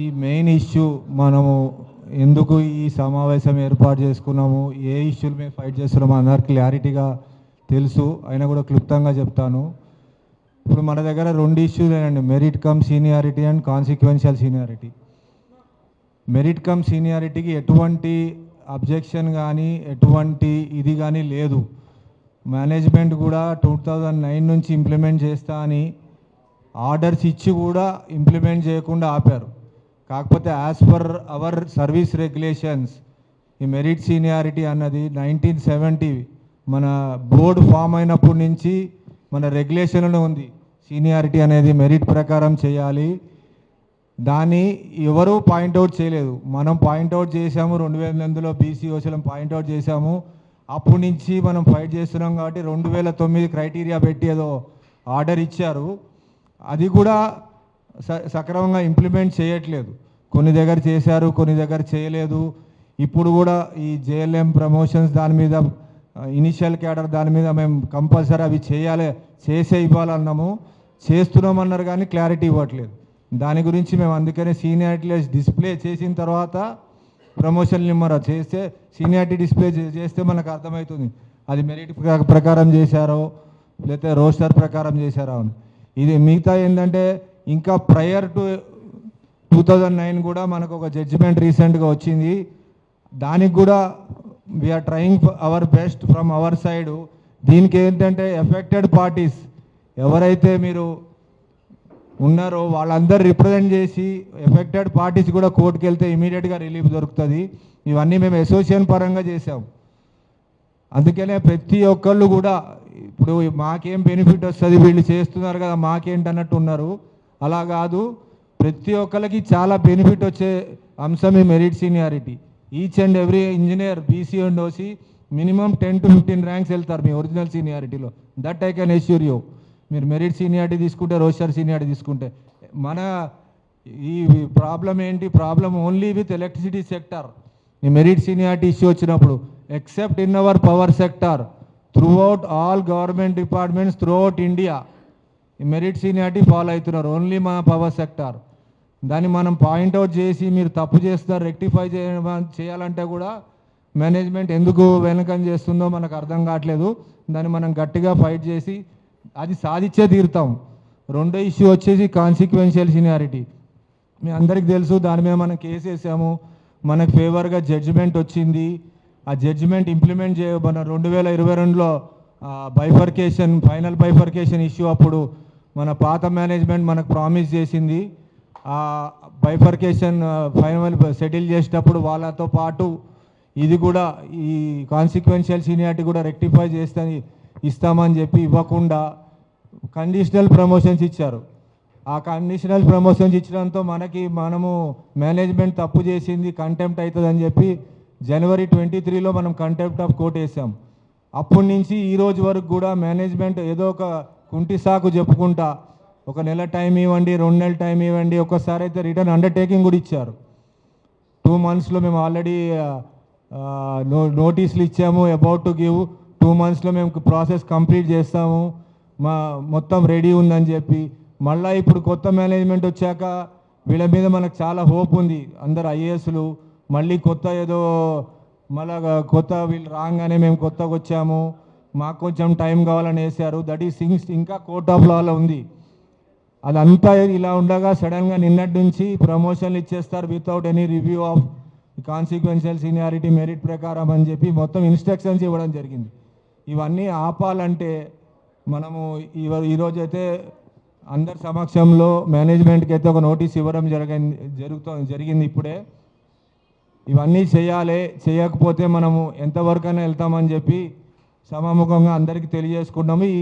ఈ main issue మనము ఎందుకు ఈ సమావేశం ఏర్పాటు చేసుకున్నాము ఏ ఇష్యూలు మేము ఫైట్ చేస్తున్నాము అందరికి క్లారిటీగా తెలుసు అయినా కూడా క్లుప్తంగా చెప్తాను. ఇప్పుడు మన దగ్గర రెండు ఇష్యూలు అండి merit cum seniority and consequential seniority merit cum సీనియారిటీకి ఎటువంటి అబ్జెక్షన్ కానీ ఎటువంటి ఇది కానీ లేదు. మేనేజ్మెంట్ కూడా టూ థౌజండ్ నైన్ నుంచి ఇంప్లిమెంట్ చేస్తా అని ఆర్డర్స్ ఇచ్చి కూడా ఇంప్లిమెంట్ చేయకుండా ఆపారు. కాకపోతే as per our service regulations ఈ మెరిట్ సీనియారిటీ అన్నది నైన్టీన్ సెవెంటీ మన బోర్డు ఫామ్ అయినప్పటి నుంచి మన రెగ్యులేషన్లో ఉంది. సీనియారిటీ అనేది మెరిట్ ప్రకారం చేయాలి. దాన్ని ఎవరూ పాయింట్అవుట్ చేయలేదు. మనం పాయింట్అవుట్ చేసాము రెండు వేల ఎనిమిదిలో బీసీ ఓసీలం పాయింట్అవుట్ చేసాము అప్పటి నుంచి మనం ఫైట్ చేస్తున్నాం కాబట్టి రెండు వేల తొమ్మిది క్రైటీరియా పెట్టి ఏదో ఆర్డర్ ఇచ్చారు. అది కూడా స- సక్రమంగా ఇంప్లిమెంట్ చేయట్లేదు. కొన్ని దగ్గర చేశారు కొన్ని దగ్గర చేయలేదు. ఇప్పుడు కూడా ఈ జేఎల్ఎం ప్రమోషన్స్ దాని మీద ఇనిషియల్ క్యాడర్ దాని మీద మేము కంపల్సరీ అవి చేయాలి చేసే ఇవ్వాలన్నాము. చేస్తున్నామన్నారు కానీ క్లారిటీ ఇవ్వట్లేదు. దాని గురించి మేము అందుకనే సీనియారిటీ డిస్ప్లే చేసిన తర్వాత ప్రమోషన్ నిమ్మర చేస్తే సీనియారిటీ డిస్ప్లే చేస్తే మనకు అర్థమవుతుంది. అది మెరిట్ ప్ర- ప్రకారం చేశారో లేకపోతే రోస్టర్ ప్రకారం చేశారో అని. ఇది మిగతా ఏంటంటే ఇంకా prior to two thousand nine కూడా మనకు ఒక జడ్జిమెంట్ రీసెంట్గా వచ్చింది. దానికి కూడా we're trying our best from our side దీనికి ఏంటంటే ఎఫెక్టెడ్ పార్టీస్ ఎవరైతే మీరు ఉన్నారో వాళ్ళందరూ రిప్రజెంట్ చేసి ఎఫెక్టెడ్ పార్టీస్ కూడా కోర్టుకు వెళ్తే ఇమీడియట్గా రిలీఫ్ దొరుకుతుంది. ఇవన్నీ మేము అసోసియేషన్ పరంగా చేసాం అందుకనే ప్రతి ఒక్కళ్ళు కూడా ఇప్పుడు మాకేం బెనిఫిట్ వస్తుంది? వీళ్ళు చేస్తున్నారు కదా మాకేంటి అన్నట్టు ఉన్నారు. అలా కాదు ప్రతి ఒక్కరికి చాలా బెనిఫిట్ వచ్చే అంశం ఈ merit seniority each and every engineer BC and OC minimum ten to fifteen ranks వెళ్తారు మీ original సీనియారిటీలో that I can assure you మీరు మెరిట్ సీనియారిటీ తీసుకుంటే రోషర్ సీనియారిటీ తీసుకుంటే. మన ఈ ప్రాబ్లం ఏంటి? Problem only with electricity sector ఈ మెరిట్ సీనియారిటీ ఇష్యూ వచ్చినప్పుడు except in our power sector throughout all government departments throughout India ఈ మెరిట్ సీనియారిటీ ఫాలో అవుతున్నారు. ఓన్లీ మా పవర్ సెక్టార్ దాన్ని మనం పాయింట్అవుట్ చేసి మీరు తప్పు చేస్తారు రెక్టిఫై చేయాలంటే కూడా మేనేజ్మెంట్ ఎందుకు వెనకం చేస్తుందో మనకు అర్థం కావట్లేదు. దాన్ని మనం గట్టిగా ఫైట్ చేసి అది సాధించే తీరుతాం. రెండో ఇష్యూ వచ్చేసి కాన్సిక్వెన్షియల్ సీనియారిటీ మీ అందరికి తెలుసు దాని మీద మనం కేసు వేసాము. మనకు ఫేవర్గా జడ్జిమెంట్ వచ్చింది. ఆ జడ్జిమెంట్ ఇంప్లిమెంట్ చేయ మన రెండు వేల ఇరవై రెండులో బైఫర్కేషన్ ఫైనల్ బైఫర్కేషన్ ఇష్యూ అప్పుడు మన పాత మేనేజ్మెంట్ మనకు ప్రామిస్ చేసింది. ఆ బైఫర్కేషన్ ఫైనల్ సెటిల్ చేసేటప్పుడు వాళ్ళతో పాటు ఇది కూడా ఈ కాన్సిక్వెన్షియల్ సీనియారిటీ కూడా రెక్టిఫై చేస్తే ఇస్తామని చెప్పి ఇవ్వకుండా కండిషనల్ ప్రమోషన్స్ ఇచ్చారు. ఆ కండిషనల్ ప్రమోషన్స్ ఇచ్చడంతో మనకి మనము మేనేజ్మెంట్ తప్పు చేసింది కంటెంప్ట్ అవుతుందని చెప్పి జనవరి ట్వంటీ త్రీలో మనం కంటెంప్ట్ ఆఫ్ కోర్ట్ వేసాం. అప్పటి నుంచి ఈ రోజు వరకు కూడా మేనేజ్మెంట్ ఏదో ఒక కుంటి సాకు చెప్పుకుంటా ఒక నెల టైం ఇవ్వండి రెండు నెలల టైం ఇవ్వండి ఒక్కసారి అయితే రిటర్న్ అండర్టేకింగ్ కూడా ఇచ్చారు. టూ మంత్స్లో మేము ఆల్రెడీ నో నోటీసులు ఇచ్చాము అబౌట్ టు గివ్ టూ మంత్స్లో మేము ప్రాసెస్ కంప్లీట్ చేస్తాము మా మొత్తం రెడీ ఉందని చెప్పి. మళ్ళీ ఇప్పుడు కొత్త మేనేజ్మెంట్ వచ్చాక వీళ్ళ మీద మనకు చాలా హోప్ ఉంది. అందరు ఐఏఎస్లు మళ్ళీ కొత్త ఏదో మళ్ళా కొత్త వీళ్ళు రాగానే మేము కొత్తగా వచ్చాము. మాకు కొంచెం టైం కావాలని వేశారు. దట్ ఈస్ థింగ్స్ ఇంకా కోర్ట్ ఆఫ్ లాలో ఉంది. అదంతా ఇలా ఉండగా సడన్గా నిన్నటి నుంచి ప్రమోషన్లు ఇచ్చేస్తారు without any review of consequential seniority merit ప్రకారం అని చెప్పి మొత్తం ఇన్స్ట్రక్షన్స్ ఇవ్వడం జరిగింది. ఇవన్నీ ఆపాలంటే మనము ఇవ- ఈరోజు అయితే అందరి సమక్షంలో మేనేజ్మెంట్కి అయితే ఒక నోటీస్ ఇవ్వడం జరిగింది జరుగుతూ జరిగింది ఇప్పుడే. ఇవన్నీ చేయాలి చేయకపోతే మనము ఎంతవరకైనా వెళ్తామని చెప్పి సమాముఖంగా అందరికీ తెలియజేసుకున్నాము